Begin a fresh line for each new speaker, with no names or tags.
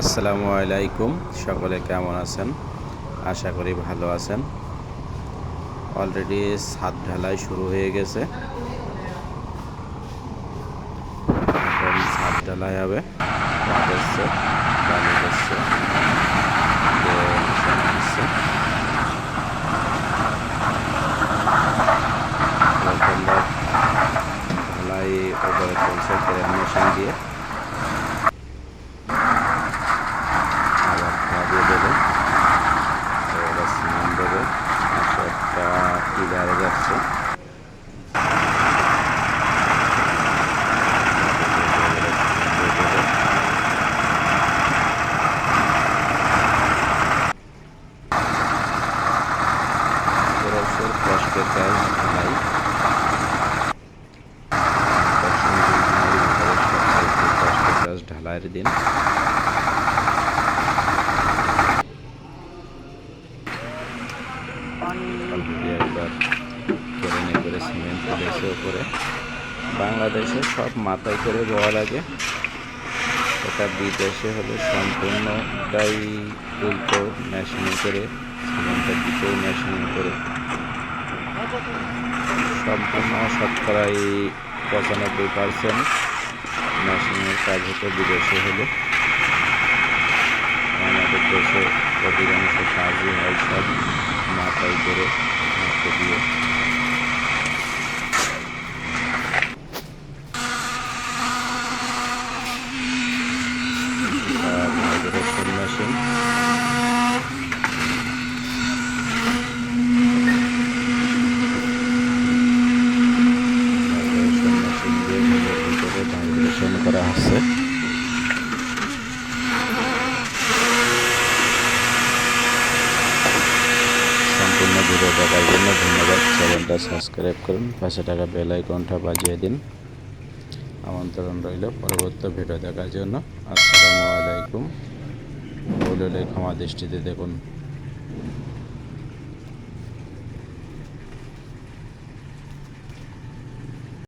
আসসালামু আলাইকুম। সকলে কেমন আছেন? আশা করি ভালো আছেন। অলরেডি ছাদ ঢালাই শুরু হয়ে গেছে। ছাদ ঢালাই হবে। ঢালাই ওপরে চলছে ক্রেন মেশিন দিয়ে। ঢালাইয়ের দিন করে সিমেন্ট বাংলাদেশে সব মাথায় করে বওয়া লাগে। এটা বিদেশে হলে সম্পূর্ণটাই উল্টো মেশিনে করে সিমেন্টটা দিতেও মেশিনে করে। সম্পূর্ণ শতকরাই পঁচানব্বই পার্সেন্ট মেশিনের কাজ হতো বিদেশে হলে। আমাদের দেশে অধিকাংশ কাজই হয় সব মাথায় করে হাতে দিয়ে। আর করা হচ্ছে সম্পূর্ণ ভিডিও দেখার জন্য ধন্যবাদ। চ্যানেলটা সাবস্ক্রাইব করুন, পাশে টাকা বেল আইকনটা বাজিয়ে দিন। আমন্ত্রণ রইল পরবর্তী ভিডিও দেখার জন্য। আসসালামু আলাইকুম। ভুল হলে ক্ষমা দৃষ্টিতে দেখুন।